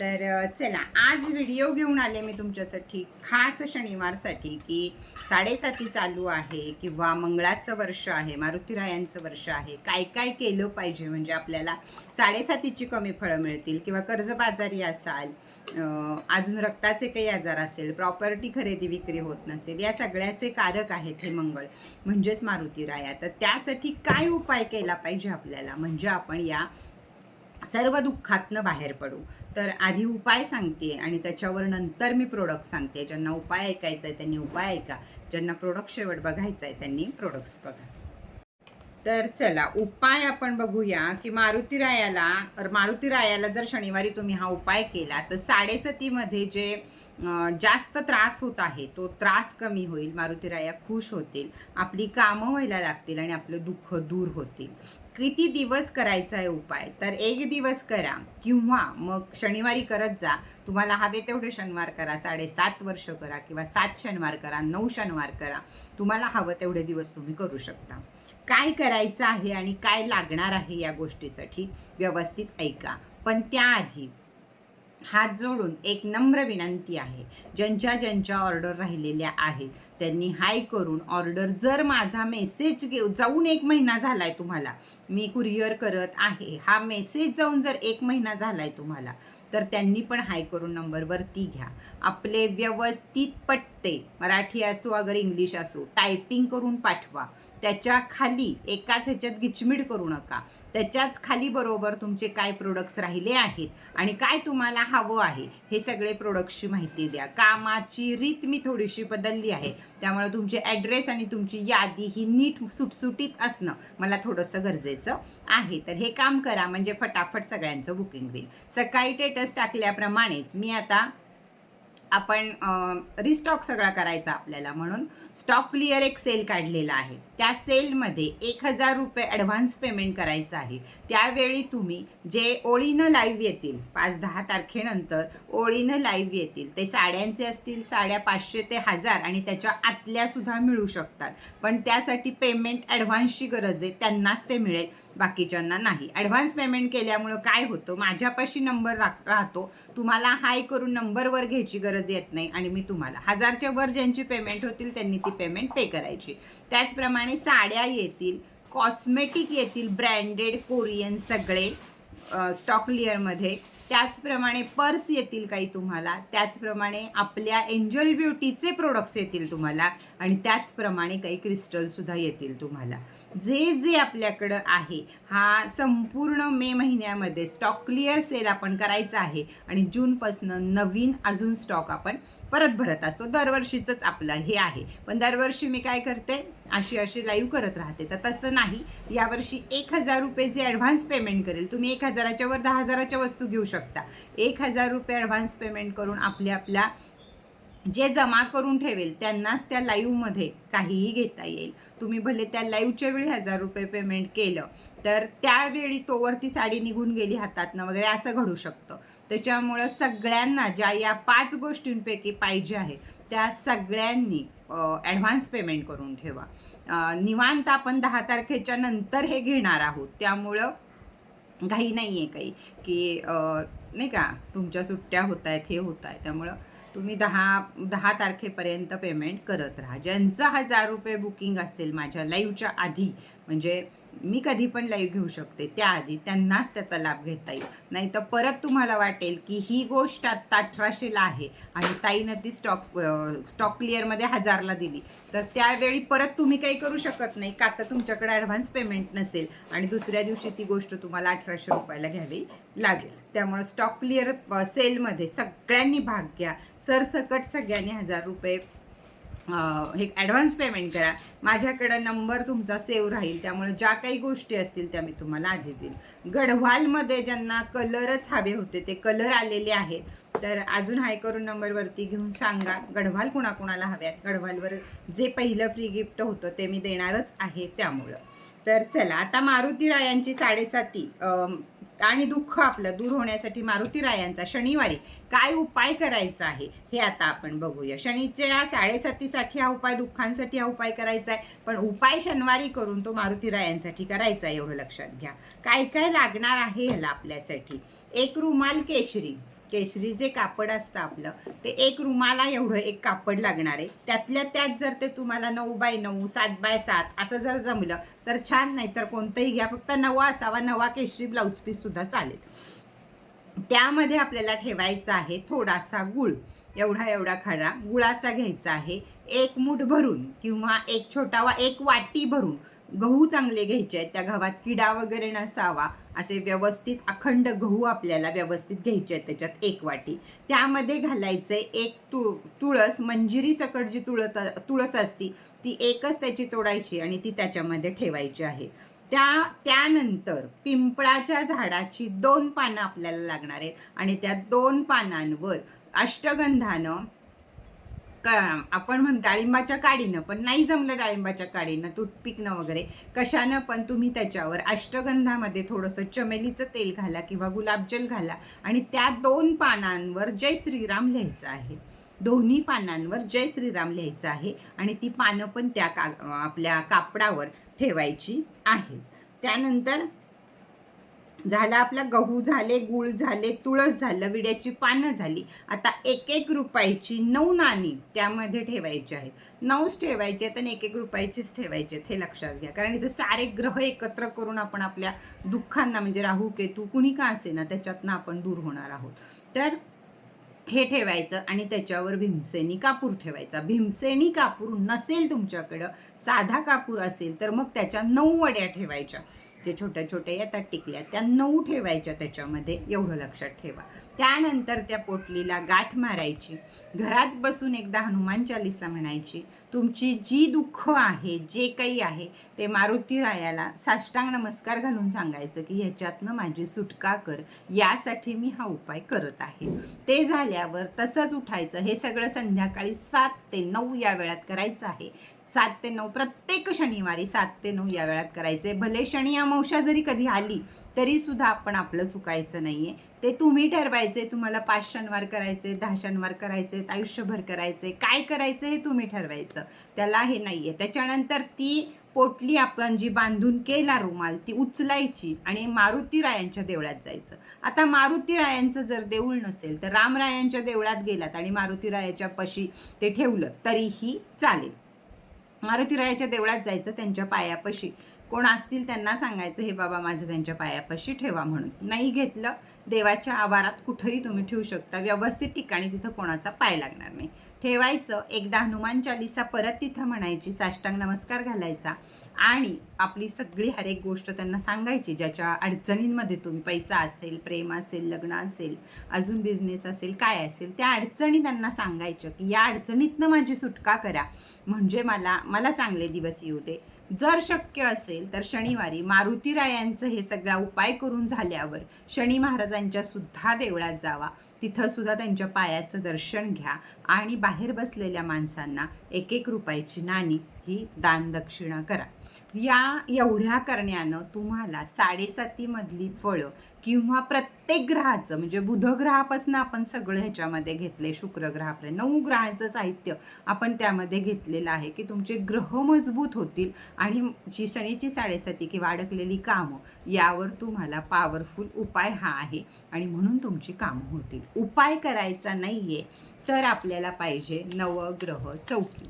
तर चला आज व्हिडिओ घेऊन आले मी तुमच्यासाठी खास शनिवारसाठी की साडेसाती चालू आहे किंवा मंगळाचं वर्ष आहे मारुतीरायांचं वर्ष आहे. काय काय केलं पाहिजे? म्हणजे आपल्याला साडेसातीची कमी फळं मिळतील किंवा कर्जबाजारी असाल अजून रक्ताचे काही आजार असेल प्रॉपर्टी खरेदी विक्री होत नसेल या सगळ्याचे कारक आहेत हे मंगळ म्हणजेच मारुतीराया. तर त्यासाठी काय उपाय केला पाहिजे आपल्याला? म्हणजे आपण या सर्व दुःखातनं बाहेर पडू. तर आधी उपाय सांगते आणि त्याच्यावर नंतर मी प्रोडक्ट सांगते. ज्यांना उपाय ऐकायचा आहे त्यांनी उपाय ऐका. ज्यांना प्रोडक्ट शेवट बघायचा आहे त्यांनी प्रोडक्ट्स बघा. तर चला उपाय आपण बघूया की मारुतीरायाला मारुती मारुतीरायाला जर शनिवारी तुम्ही हा उपाय केला तर साडेसतीमध्ये जे जास्त त्रास होत आहे तो त्रास कमी होईल मारुतीराया खुश होतील आपली कामं व्हायला लागतील आणि आपलं दुःख दूर होतील. किती दिवस करायचा आहे उपाय? तर एक दिवस करा किंवा मग शनिवारी करत जा. तुम्हाला हवे तेवढे शनिवार करा साडेसात वर्ष करा किंवा सात शनिवार करा नऊ शनिवार करा. तुम्हाला हवं तेवढे दिवस तुम्ही करू शकता. काय करायचं आहे आणि काय लागणार आहे या गोष्टीसाठी व्यवस्थित ऐका. पण त्याआधी हात जोडून एक नम्र विनंती आहे. ज्यांच्या ज्यांच्या ऑर्डर राहिलेल्या आहेत त्यांनी हाय करून ऑर्डर जर माझा मेसेज घेऊ जाऊन एक महिना झाला आहे तुम्हाला मी कुरिअर करत आहे हा मेसेज जाऊन जर एक महिना झाला आहे तुम्हाला तर त्यांनी पण हाय करून नंबरवरती घ्या. आपले व्यवस्थित पट्टे मराठी असो अगर इंग्लिश असो टायपिंग करून पाठवा. त्याच्याखाली एकाच ह्याच्यात गिचमीड करू नका. त्याच्याच खाली बरोबर तुमचे काय प्रोडक्ट्स राहिले आहेत आणि काय तुम्हाला हवं आहे हे सगळे प्रोडक्ट्सची माहिती द्या. कामाची रीत मी थोडीशी बदलली आहे. त्यामुळे तुमचे ॲड्रेस आणि तुमची यादी ही नीट सुटसुटीत असणं मला थोडंसं गरजेचं आहे. तर हे काम करा म्हणजे फटाफट सगळ्यांचं बुकिंग होईल. सकाळी टेटस टाकल्याप्रमाणेच मी आता आपण रिस्टॉक सगळा करायचा आपल्याला म्हणून. स्टॉक क्लिअर एक सेल काढलेला आहे. त्या सेलमध्ये एक हजार रुपये ॲडव्हान्स पेमेंट करायचं आहे. त्यावेळी तुम्ही जे ओळीनं लाईव्ह येतील पाच दहा तारखेनंतर ओळीनं लाईव्ह येतील ते साड्यांचे असतील साड्या पाचशे ते हजार आणि त्याच्या आतल्यासुद्धा मिळू शकतात. पण त्यासाठी पेमेंट ॲडव्हान्सची गरज आहे त्यांनाच ते मिळेल. बाकीच्यांना नाही. ॲडव्हान्स पेमेंट केल्यामुळं काय होतं? माझ्यापाशी नंबर रा राहतो. तुम्हाला हाय करून नंबरवर घ्यायची गरज येत नाही आणि मी तुम्हाला. हजारच्या वर ज्यांची पेमेंट होतील त्यांनी ती पेमेंट पे करायची. त्याचप्रमाणे साड्या येतील कॉस्मेटिक येतील ब्रँडेड कोरियन सगळे स्टॉक लेअरमध्ये त्याचप्रमाणे पर्स येतील काही तुम्हाला. त्याचप्रमाणे आपल्या एंजल ब्युटीचे प्रोडक्ट्स येतील तुम्हाला. आणि त्याचप्रमाणे काही क्रिस्टलसुद्धा येतील तुम्हाला. जे जे आपल्याकडं आहे हा संपूर्ण मे महिन्यामध्ये स्टॉक क्लिअर सेल आपण करायचा आहे आणि जूनपासनं नवीन अजून स्टॉक आपण परत भरत असतो. दरवर्षीचंच आपलं हे आहे. पण दरवर्षी मी काय करते अशी अशी लाईव्ह करत राहते. तर तसं नाही. यावर्षी एक हजार रुपये जे ॲडव्हान्स पेमेंट करेल तुम्ही एक हजाराच्या वर दहा हजाराच्या वस्तू घेऊ शकता. एक हजार रुपये ॲडव्हान्स पेमेंट करून आपल्या आपल्या जे जमा करून ठेवेल त्यांनाच त्या लाईव्हमध्ये काहीही घेता येईल. तुम्ही भले त्या लाईव्हच्या वेळी हजार रुपये पेमेंट केलं तर त्यावेळी तोवरती साडी निघून गेली हातातनं वगैरे असं घडू शकतं. त्याच्यामुळं सगळ्यांना ज्या या पाच गोष्टींपैकी पाहिजे आहे त्या सगळ्यांनी ॲडव्हान्स पेमेंट करून ठेवा. निवांत आपण दहा तारखेच्या नंतर हे घेणार आहोत. त्यामुळं घाई नाही आहे काही की नाही का तुमच्या सुट्ट्या होत आहेत हे होत आहे त्यामुळं तुम्ही दहा दहा तारखेपर्यंत पेमेंट करत राहा. ज्यांचं हजार रुपये बुकिंग असेल माझ्या लाईव्हच्या आधी म्हणजे मी कधी पण लाईव्ह घेऊ शकते. त्याआधी त्यांनाच त्याचा लाभ घेता येईल. नाही तर परत तुम्हाला वाटेल की ही गोष्ट आत्ता अठराशेला आहे आणि ताईनं ती स्टॉक स्टॉक क्लिअरमध्ये हजारला दिली. तर त्यावेळी परत तुम्ही काही करू शकत नाही का तर तुमच्याकडे ॲडव्हान्स पेमेंट नसेल आणि दुसऱ्या दिवशी ती गोष्ट तुम्हाला अठराशे रुपयाला घ्यावी लागेल. त्यामुळे स्टॉक क्लिअर सेलमध्ये सगळ्यांनी भाग घ्या. सरसकट सगळ्यांनी हजार रुपये हे ॲडव्हान्स पेमेंट करा. माझ्याकडं नंबर तुमचा सेव्ह राहील. त्यामुळे ज्या काही गोष्टी असतील त्या मी तुम्हाला आधी देईल गढवालमध्ये ज्यांना कलरच हवे होते ते कलर आलेले आहेत. तर अजून हाय करून नंबरवरती घेऊन सांगा. गढवाल कुणाकुणाला हव्यात? गढवालवर जे पहिलं फ्री गिफ्ट होतं ते मी देणारच आहे त्यामुळं. तर चला आता मारुती रायांची साडेसाती आणि दुःख आपलं दूर होण्यासाठी मारुती रायांचा शनिवारी काय उपाय करायचा आहे हे आता आपण बघूया. शनीच्या साडेसातीसाठी हा उपाय दुःखांसाठी हा उपाय करायचा आहे. पण उपाय शनिवारी करून तो मारुती रायांसाठी करायचा आहे एवढं लक्षात घ्या. काय काय लागणार आहे ह्याला आपल्यासाठी? एक रुमाल केशरी. केशरी जे कापड असतं आपलं ते एक रुमाला एवढं एक कापड लागणार आहे. त्यातल्या त्यात जर ते तुम्हाला नऊ बाय नऊ सात बाय सात असं जर जमलं तर छान नाही तर कोणतंही घ्या. फक्त नवा असावा नवा केशरी ब्लाऊज पीस सुद्धा चालेल. त्यामध्ये आपल्याला ठेवायचा आहे थोडासा गुळ. एवढा एवढा खडा. गुळाचा घ्यायचा आहे. एक मूठ भरून किंवा एक छोटा वा एक वाटी भरून गहू चांगले घ्यायचे आहेत त्या गव्हात किडा वगैरे नसावा असे व्यवस्थित अखंड गहू आपल्याला व्यवस्थित घ्यायचे आहेत त्याच्यात एक वाटी. त्यामध्ये घालायचे एक तुळ तुळस मंजिरी सकट जी तुळत तुळस असती ती एकच त्याची तोडायची आणि ती त्याच्यामध्ये ठेवायची आहे. त्या त्यानंतर पिंपळाच्या झाडाची दोन पानं आपल्याला लागणार आहेत आणि त्या दोन पानांवर अष्टगंधानं आपण म्हण डाळिंबाच्या काडीनं पण नाही जमलं डाळिंबाच्या काडीनं तुटपिकनं वगैरे कशानं पण तुम्ही त्याच्यावर अष्टगंधामध्ये थोडंसं चमेलीचं तेल घाला किंवा गुलाबजल घाला आणि त्या दोन पानांवर जय श्रीराम लिहायचं आहे. दोन्ही पानांवर जय श्रीराम लिहायचं आहे आणि ती पानं पण त्या का आपल्या कापडावर ठेवायची आहेत. त्यानंतर झाला आपला गहू झाले गुळ झाले तुळस झालं विड्याची पानं झाली. आता एक एक रुपयाची नऊ नाणी त्यामध्ये ठेवायची आहेत. नऊच ठेवायचे आहेत आणि एक एक रुपयाचीच ठेवायचे आहेत हे लक्षात घ्या. कारण इथं सारे ग्रह एकत्र करून आपण आपल्या दुःखांना म्हणजे राहू केतू कुणी का असे ना त्याच्यातनं आपण दूर होणार आहोत. तर हे ठेवायचं आणि त्याच्यावर भीमसेनी कापूर ठेवायचा. भीमसेनी कापूर नसेल तुमच्याकडं साधा कापूर असेल तर मग त्याच्या नऊ वड्या ठेवायच्या. जे छोट्या छोट्या येतात टिकल्या. त्या नऊ ठेवायच्या त्याच्यामध्ये एवढं लक्षात ठेवा. त्यानंतर त्या पोटलीला गाठ मारायची. घरात बसून एकदा हनुमान चालिसा म्हणायची तुमची जी दुःख आहे जे काही आहे ते मारुती रायाला साष्टांग नमस्कार घालून सांगायचं की ह्याच्यातनं माझी सुटका कर. यासाठी मी हा उपाय करत आहे. ते झाल्यावर तसंच उठायचं. हे सगळं संध्याकाळी सात ते नऊ या वेळात करायचं आहे. सात ते नऊ प्रत्येक शनिवारी सात ते नऊ या वेळात करायचे. भले शनी अमावस्या जरी कधी आली तरी सुद्धा आपण आपलं चुकायचं नाहीये. ते तुम्ही ठरवायचे तुम्हाला पाच शनिवार करायचे दहा शनिवार करायचे आयुष्यभर करायचे काय करायचं हे तुम्ही ठरवायचं. त्याला हे नाहीये. त्याच्यानंतर ती पोटली आपण जी बांधून केला रुमाल ती उचलायची आणि मारुती रायांच्या देवळात जायचं. आता मारुती रायांचं जर देऊळ नसेल तर रामरायांच्या देवळात गेलात आणि मारुती रायाच्या पशी ते ठेवलं तरीही चालेल. मारुतीरायाच्या देवळात जायचं त्यांच्या पायापाशी. कोण असतील त्यांना सांगायचं हे बाबा माझं त्यांच्या पायापाशी ठेवा म्हणून. नाही घेतलं देवाच्या आवारात कुठंही तुम्ही ठेवू शकता. व्यवस्थित ठिकाणी तिथं कोणाचा पाय लागणार नाही. ठेवायचं एकदा हनुमान चालिसा परत तिथं म्हणायची साष्टांग नमस्कार घालायचा आणि आपली सगळी हर एक गोष्ट त्यांना सांगायची ज्याच्या अडचणींमध्ये तुम्ही पैसा असेल प्रेम असेल लग्न असेल अजून बिझनेस असेल काय असेल त्या अडचणी त्यांना सांगायच्या की या अडचणीतनं माझी सुटका करा. म्हणजे मला मला चांगले दिवस येऊ दे. जर शक्य असेल तर शनिवारी मारुतीरायांचं हे सगळा उपाय करून झाल्यावर शनी महाराजांच्या सुद्धा देवळात जावा. तिथं सुद्धा त्यांच्या पायाचं दर्शन घ्या आणि बाहेर बसलेल्या माणसांना एक एक रुपयाची नाणी ही दानदक्षिणा करा. या एवढ्या करण्यानं तुम्हाला साडेसातीमधली फळं किंवा प्रत्येक ग्रहाचं म्हणजे बुध ग्रहापासून आपण सगळं ह्याच्यामध्ये घेतले शुक्र ग्रहापर्यंत नऊ ग्रहाचं साहित्य आपण त्यामध्ये घेतलेलं आहे की तुमचे ग्रह मजबूत होतील आणि जी शनीची साडेसाती किंवा अडकलेली कामं यावर तुम्हाला पॉवरफुल उपाय हा आहे आणि म्हणून तुमची कामं होतील. उपाय करायचा नाही आहे तर आपल्याला पाहिजे नवग्रह चौकी.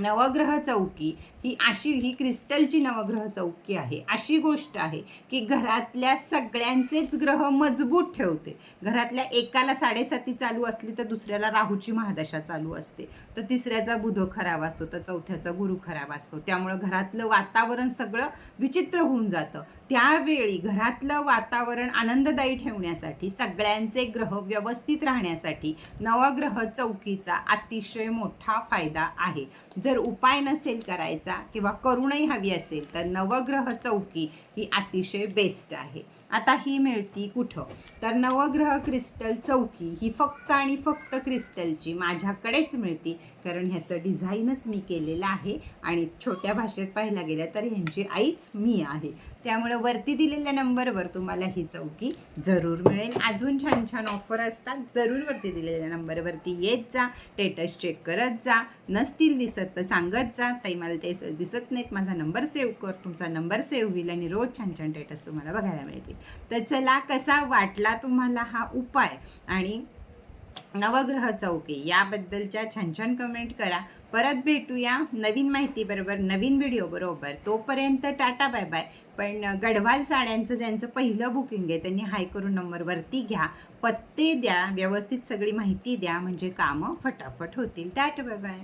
नवग्रह चौकी ही अशी ही क्रिस्टलची नवग्रह चौकी आहे. अशी गोष्ट आहे की घरातल्या सगळ्यांचेच ग्रह मजबूत ठेवते. घरातल्या एकाला साडेसाती चालू असली तर दुसऱ्याला राहूची महादशा चालू असते. तर तिसऱ्याचा बुध खराब असतो तर चौथ्याचा गुरु खराब असतो. त्यामुळं घरातलं वातावरण सगळं विचित्र होऊन जातं. त्यावेळी घरातलं वातावरण आनंददायी ठेवण्यासाठी सगळ्यांचे ग्रह व्यवस्थित राहण्यासाठी नवग्रह चौकीचा अतिशय मोठा फायदा आहे. जर उपाय नसेल करायचा किंवा करूनही हवी असेल तर नवग्रह चौकी ही अतिशय बेस्ट आहे. आता ही मिळती कुठं? तर नवग्रह क्रिस्टल चौकी ही फक्त आणि फक्त क्रिस्टलची माझ्याकडेच मिळती. कारण ह्याचं डिझाईनच मी केलेलं आहे आणि छोट्या भाषेत पाहायला गेलं तर ह्यांची आईच मी आहे. त्यामुळं वरती दिलेल्या नंबरवर तुम्हाला ही चौकी जरूर मिळेल. अजून छान छान ऑफर असतात. जरूर वरती दिलेल्या नंबरवरती येत जा टेटस चेक करत जा. नसतील दिसत तर सांगत जा. ताई मला टेटस दिसत नाहीत. माझा नंबर सेव्ह कर. तुमचा नंबर सेव्ह होईल आणि रोज छान छान टेटस तुम्हाला बघायला मिळतील. तर चला कसा वाटला तुम्हाला हा उपाय? आणि नवग्रह चौके याबद्दलच्या छान छान कमेंट करा. परत भेटूया नवीन माहितीबरोबर नवीन व्हिडिओ बरोबर. तोपर्यंत टाटा बाय बाय पण गढवाल साड्यांचं ज्यांचं पहिलं बुकिंग आहे त्यांनी हाय करून नंबरवरती घ्या. पत्ते द्या व्यवस्थित सगळी माहिती द्या. म्हणजे कामं फटाफट होतील. Tata bye bye